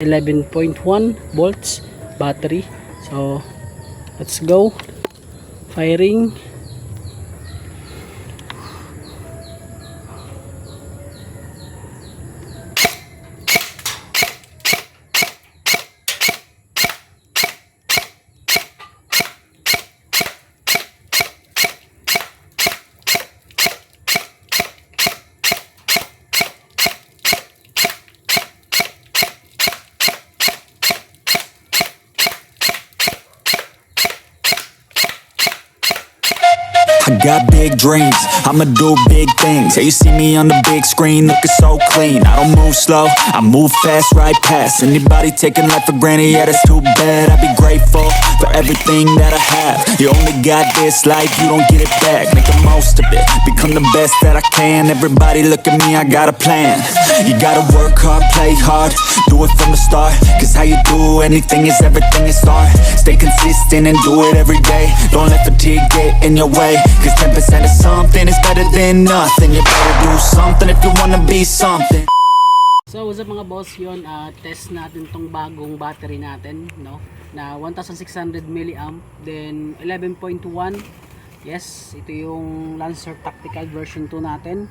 11.1 volts battery. So let's go. Firing I got big dreams, I'ma do big things. Yeah, you see me on the big screen looking so clean. I don't move slow, I move fast, right past. Anybody taking life for granted, yeah, that's too bad. I'd be grateful for everything that I have. You only got this life, you don't get it back. Make the most of it, become the best that I can. Everybody look at me, I got a plan. You gotta work hard, play hard, do it from the start. Cause how you do anything is everything is art. Stay consistent and do it every day. Don't let fatigue get in your way. Cause 10% of something is better than nothing. You better do something if you wanna be something. So what's up mga boss yun, ah, test natin tong bagong battery natin no na 1600 milliamp then 11.1 yes ito yung Lancer Tactical version 2 natin.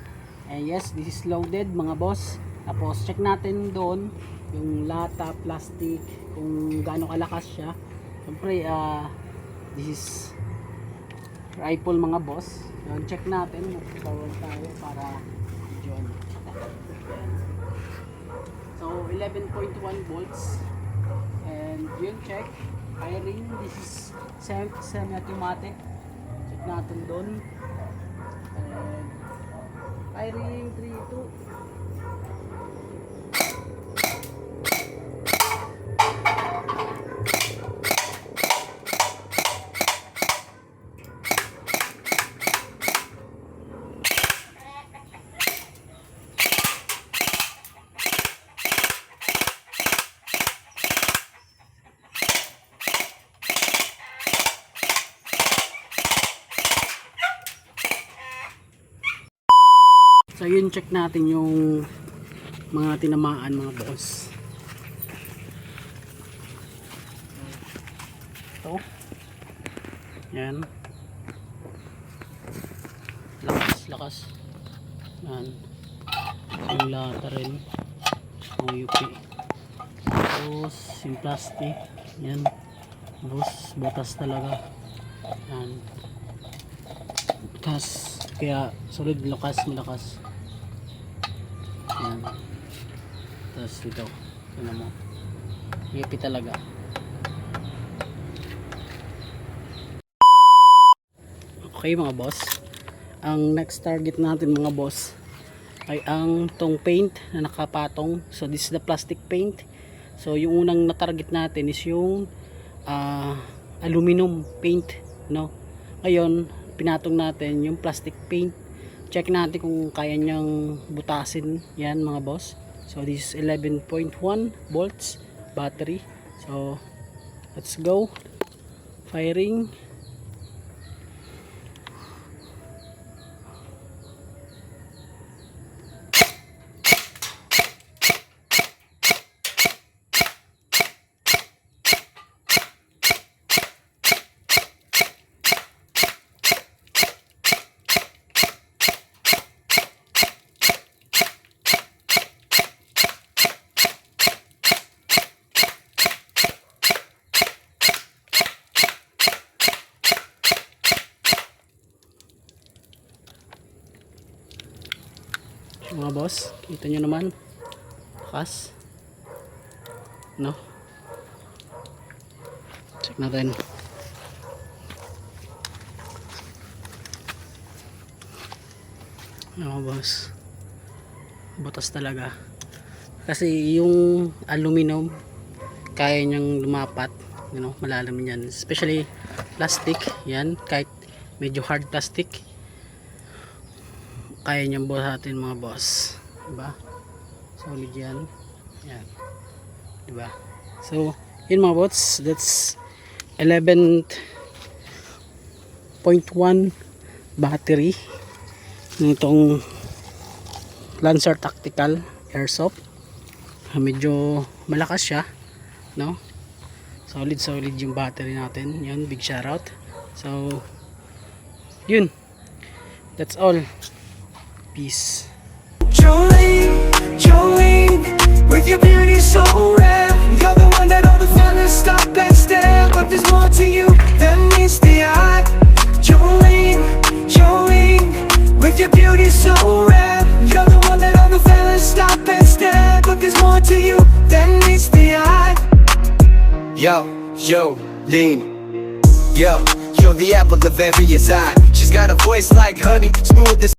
And yes this is loaded mga boss. Tapos check natin doon yung lata plastic kung gaano kalakas siya. Syempre ah, this is rifle mga boss. Yun check natin. Mag-power tayo para ano So 11.1 volts. And yun check. Firing this is sem- semi-automatic natin doon. And firing 3 So yun check natin yung mga tinamaan mga boss. Ito. Yan. Lakas, lakas. Yan. Yung lata rin. Yung UP. Tapos yung plastic. Yan. Tapos butas talaga. Yan. Butas. Kaya solid lakas, malakas. Yan. Tapos ito. Tignan mo. Yipi talaga. Okay mga boss. Ang next target natin mga boss ay ang tong paint na nakapatong. So this is the plastic paint. So yung unang na-target natin is yung ah, aluminum paint, no? Ngayon, pinatong natin yung plastic paint. Check natin kung kaya niyang butasin 'yan mga boss. So this is 11.1 volts battery. So let's go. Firing. Mga boss kita nyo naman. Lakas no? Check natin. Mga boss butas talaga. Kasi yung aluminum kaya niyang lumapat you know, malalim yan. Especially plastic yan. Kahit medyo hard plastic kaya niyang buhatin mga boss. Diba? Solid yan. Yan. Diba? So yun mga boss. That's 11.1 battery nitong Lancer Tactical Airsoft. Ah, medyo malakas siya no? Solid solid yung battery natin. Yun big shoutout. So yun. That's all peace. Jolene, Jolene, with your beauty so rare. You're the one that all the fellas stop and stare. But there's more to you than meets the eye. Jolene, Jolene, with your beauty so rare. You're the one that all the fellas stop and stare. But there's more to you than meets the eye. Yo, Jolene. Yo, you're the apple of every eye. She's got a voice like honey, smooth as